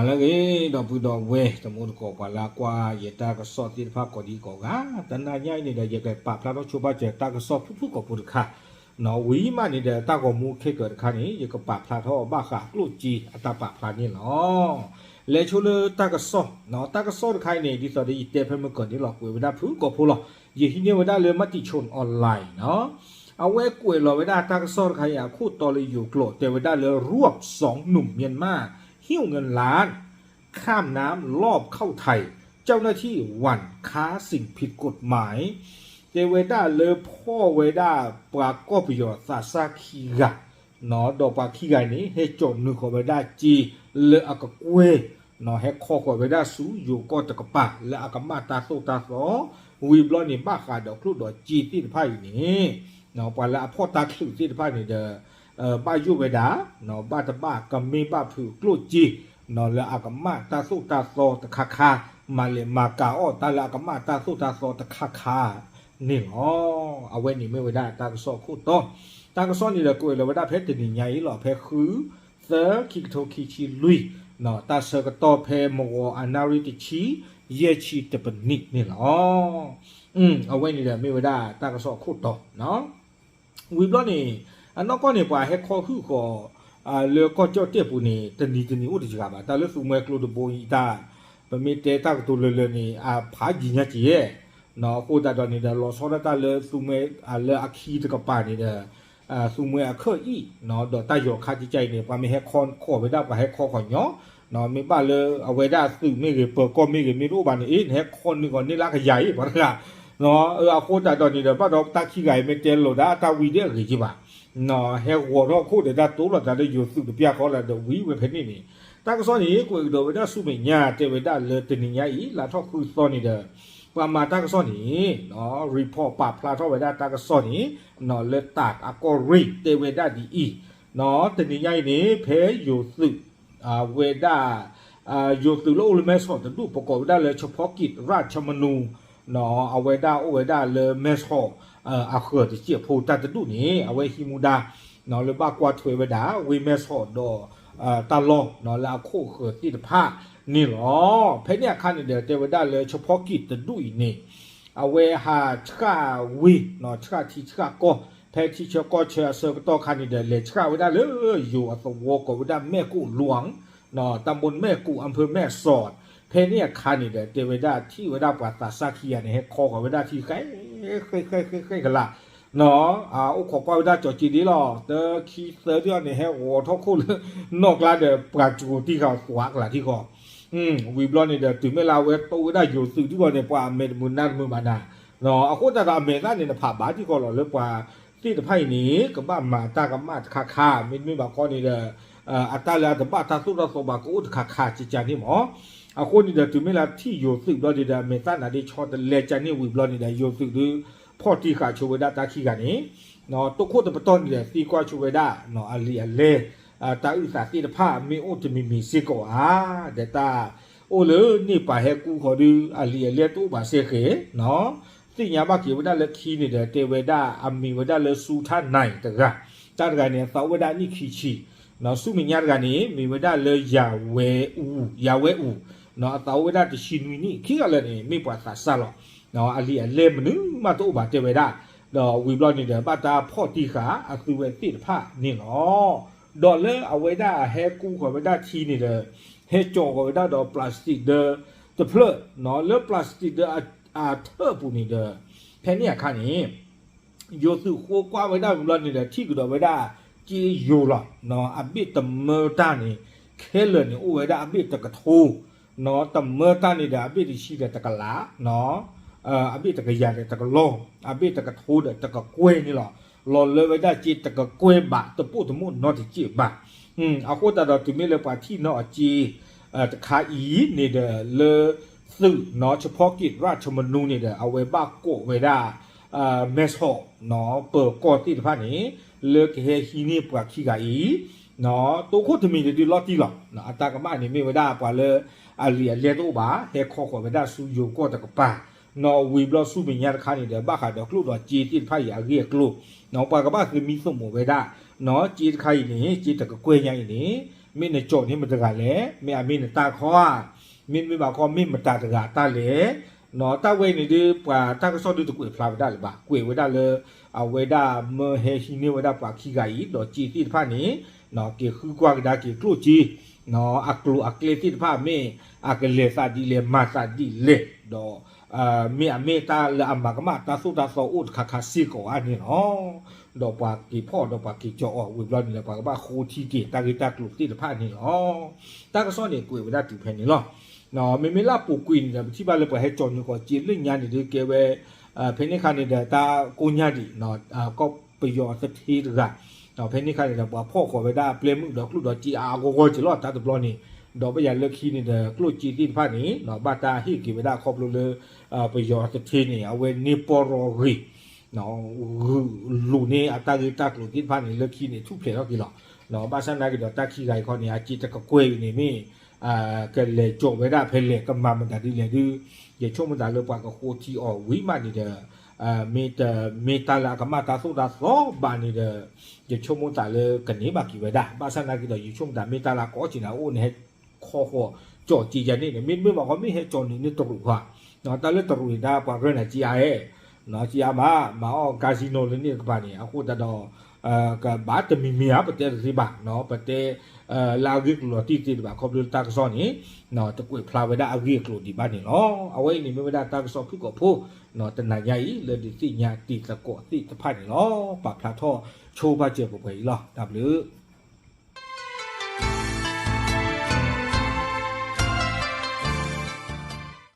นาละเกดอกบุดอกเวตมุนกอกาลากว่าเยตากสอติภาคกดีกอกาตันายายนี่เดยกปากแล้วชุบาเจตากสอทุกๆกอบุดค่ะนอวีมานี่เดตากอมูเคเกิดค่ะนี้เยกปากพลาทอบ้าค่ะลูกจีอัตาปาพลานี่เนาะเลชูเลตากสอเนาะตากสอใครเนี่ดีสอดอีเตเพิ่มเก่อนนี่หรอกเวลาพูดก็พูดหรอกยี่ที่เนี่ยเวลาเรือมติชนออนไลน์เนาะเอาไว้กลัวยรอเวลาตากสอใครอยากคู่ต่อเลยอยู่โกรธแต่เวลาเรือรวบสองหนุ่มเมียนมา หิ้วเงินล้าน ข้ามน้ำลอบเข้าไทย เจ้าหน้าที่หวั่นค้าสิ่งผิดกฎหมายเจเวด้าเลอพ่อเวด้าปรากอบประโยชน์ซาซาคีกะนาะดอกปาคีกะนี้ให้จนนึกของเวด้าจีเลออากะกเวนาะให้ข้อของเวด้าสูอยู่ก็ตะกะปะและอากมาตาโซตาสอวีบลอนี่บ้าขาดอกคลุดดอกจีที่ไพ่นี่เนาะปะละพ่อตาคลุที่ไพ่นี่เด้อ ปายุเวดาเนาะปาตะปากะเมปะผือกลุจีเนาะละอากมะตาสุตาโซตะคาคามาเลมากาออตาละกมะตาสุตาโซตะคาคานี่อ๋อเอาไว้นี่ไม่เวดาตากโซคู่โตตากโซนี่ละกูละเวดาเพชรนี่ใหญ่หรอเพคือเซอคิกโทคิชิลุยเนาะตาเซกโตเพมโวอานาริติชีเยชีตะปนิกนี่อ๋ออืมเอาไว้นี่ละไม่เวดาตากโซคู่โตเนาะวีบลอนี่ အနောက်ကနေပွားဟဲခေါ်ခုခေါ် à le có cho tiếp bù nè tên đi tên đi út gì cả mà ta le phụ mẹ kêu đồ bồi ta bà mẹ té ta cái đồ le le nè à phá gì nhá chị ấy nó cô ta đó nè đó lo sau đó ta le phụ mẹ à le à khi cái bà nè đó à phụ mẹ à khơi ý nó đó ta vô khá chi chạy nè bà mẹ hết con khó với ta bà hết khó khỏi nhỏ nó mẹ bà le à với ta sự mẹ cái bờ con mẹ cái mẹ đồ bà nè ít hết con nữa còn nè lá cái giấy bà ra nó à cô ta đó nè đó bắt đầu ta khi gầy mẹ té lo đó ta vì đấy cái gì bà နော်ဟဲဝေါ်တော့ခုတည်းတာတိုးလာတဲ့ယူစုပြခေါ်လာတော့ဝီဝေဖနေနေတာကစောနေကိုတော့ဝဒစုမညာတေဝဒလေတနေညာဤလာတော့ခုစောနေတဲ့ပမာတာကစောနေနော် report ပါဖလာတော့ဝဒတာကစောနေနော်လက်တာအကောရိတေဝဒဒီဤနော်တနေညာနေဖဲယူစုအာဝဒအာယူစုလို့လမဲစောတူပကောဝဒလေချဖောကိရာချမနူနော်အဝဒအဝဒလေမဲစော เอ่ออาเขื่อที่จะพูด呃阿赫的解剖大的路อ，阿维希姆达，那了把瓜推不达，维梅索多呃大龙，那了库赫的帕，你咯，陪你看你的，对不达了，就跑给的路呢，阿维哈า维，那查提查哥。แพที่เชียวก็เชียเซอร์ต่อคันเดเลยชกาไว้ได้เลยอยู่อสศวก็ไว้ได้แม่กูหลวงเนาะตำบลแม่กูอำเภอแม่สอด เพเนี่ยคานี่เดเตเวดาที่เวดาปวาตาซาคียาเนี่ยคอกับเวดาที่ใครใครใครใครใครกันละเนาะอ่าโอ้ขอป้าเวดาจอจีดีหรอเตอคีเซอร์ที่เนี่ยโอ้ท้อคู่นอกลาเดปราจูที่เขาขวากละที่ก่ออืมวีบลอนเนี่ยเดถึงเวลาเวตเวดาอยู่สื่อที่ก่อเนี่ยปวาเมมุนนั่นมือมานาเนาะเอาคนตาตาเมนั่นเนี่ยผ่าบาที่ก่อหรอเลยปวาที่ตะไพ่นี้กับบ้ามาตากับมาคาคาไม่ไม่บากข้อนี่เดออ่าอัตตาลาตะบ้าตาสุรสบากูดคาคาจิจานี่หมอ အခုနေတဲ့သူမလာတိယိုสึกတော့ဒီဒါမေသနာဒီချောတလေချန်နေဝီဘလော့နေတဲ့ယိုสึกဒီဖော်တီခါချိုဝဒတာခိကနေနော်တုခုတပတော်နေတဲ့စီကွာချိုဝဒနော်အလီအလေအာတာဥစာတိတဖာမေအိုတမီမီစီကောအာဒတာအိုလေနိပါဟဲကူခေါ်ဒီအလီအလေတူပါစေခေနော်တိညာဘကိဝဒလက်ခီနေတဲ့တေဝဒအမီဝဒလက်စူထနိုင်တကတာတကနေသဝဒနိခိချီနော်စုမညာတကနေမိဝဒလေယာဝဲဦးယာဝဲဦး နော်အတဝဒတရှိနွီနိခိကလည်းနေမိပွားသာဆာလောနော်အလီအလေမနုမတော့ပါတေဝဒတော့ဝီဘလော့နေတဲ့ပတ်တာဖော့တီခါအသူဝဲတိတဖနေနော်ဒေါ်လာအဝဲဒါဟဲကူခေါ်ဝဲဒါချီနေတဲ့ဟဲကြောခေါ်ဝဲဒါတော့ပလတ်စတစ်တဲ့တဖလနော်လေပလတ်စတစ်တဲ့အထပ်ပူနေတဲ့ဖဲနေခါနေယိုစုခိုးကွာဝဲဒါဝီဘလော့နေတဲ့ထိကတော့ဝဲဒါကြီးယိုလာနော်အဘစ်တမေတာနေခဲလနေဝဲဒါအဘစ်တကထိုး နော်တမေတာနေတဲ့အဘစ်ရှိတဲ့တကလာနော်အဘိတကရတဲ့တကလောအဘိတကထိုးတဲ့တကကွဲนี่หรอလောလေဝဒจิตကကွဲပါတပုတမှုနော်တိจิပါอืมအခုတတော်သူမေလေပါတိနော်အကြီးအဲတခါဤနေတဲ့လေစုနော်เฉพาะกิจราชมนูနေတဲ့အဝေဘကိုဝေဒအာမက်ဆောနော်เปิดก่อติတဖာနေလေကဟေဟီနေပွားခိကဤ နော်တုခုတမီဒီလော်တီလောနော်အတာကမနေမေဝဒပွာလေအလီအလေတော့ပါဟေခေါ်ခေါ်ဝေဒဆူယိုကောတကပါနော်ဝီဘလော့စုပညာခါနေတဲ့ဘာခါတော့ကလို့တော့ဂျီတိဖိုင်ရကြီးကလို့နော်ပါကဘာကမီဆုံးမဝဲတာနော်ဂျီခိုင်နေဂျီတကကွဲညိုင်းနေမင်းနဲ့ကြော်နေမတကလည်းမင်းအမင်းနဲ့တာခေါ်မင်းမပါခေါ်မင်းမတာတကတာလေ နော်တာဝဲနေဒီပါတာကစောတူတကွေဖလာဝဒါလေပါကွေဝဒါလေအဝဒါမဟေရှိနေဝဒါပါခိဂိုင်တော့ကြည်တိဖာနေနော်ကေခုကွာကဒါကေကလုကြီးနော်အကလုအကလေတိဖာမင်းအကလေစာဒီလေမစာဒီလေတော့အာမေအမေတာလာအမကမတာဆုတာဆောဥဒခခစီကိုအနီနော်တော့ပါကေพ่อတော့ပါကေကြောဝေဘလနီလာပါကဘာခိုတီကေတာဂီတာကလုတိတဖာနေနော်တာကစောနေကွေဝဒါတူဖဲနေလော နော်မေမေလာပူကွင်းတယ်ချိပါလေပဟဲကြော်ညကိုကြည်လညာနေဒီကဲပဲအဖေနေခါနေတဲ့တာကိုညာဒီနော်အကောပယောသတိရကနော်ဖေနေခါနေတဲ့ဘာဖော့ခေါ်ပဲဒါပလေမှုတော့ကလုတော့ကြည်အာကိုကိုချလောတာတဘလနီတော့ပရလက်ခီနေတဲ့ကလုကြည်တိဖာနေနော်ဘာတာဟိကေပဲဒါခေါပလို့လေအပယောသတိနေအဝဲနေပေါ်ရောရီနော်လူနေအတာဂီတာကလုတိဖာနေလက်ခီနေသူ့ပြေတော့ကီလောနော်ဘာစနာကတော့တက်ခီခိုင်ခေါနေအကြည်တကကွေနေမင်း အာကလေကြုံဝဲတာဖဲလေကမ္မမတတိလေဒီရချုံမတလောပွားကခိုတီအော်ဝိမနေတဲ့အာမေတမေတလာကမတာဆိုတာသောဘာနေတဲ့ရချုံမတလေကနေဘာကိဝဲတာဘာစနာကိတော့ရချုံတာမေတလာကောချင်တာအိုနဲ့ခေါ်ခေါ်ကြော်ကြည့်ကြနေတယ်မင်းမင်းမကမင်းဟဲ့ကြော်နေနေတူခွာနော်တလည်းတူနေတာပွားရနေကြည်ရဲနော်ကြည်ရမှာမအောင်ကာစီနိုလည်းနေကပါနေအခုတတော် အာကဘာတမီမီယာပတဲ့စီဘာနော်ပတဲ့အာလာဂိကလိုတီတီဘာခေါပလတာကစောနီနော်တကွေဖလာဝဒါအဂိကလိုဒီဘာနီနော်အဝိနေမဝဒါတာကစောခုကိုဖိုးနော်တနညာဤလေဒီတိညာတီတကောတိတဖတ်နီနော်ပဖလာထောချိုးပါကျေပပွေလော W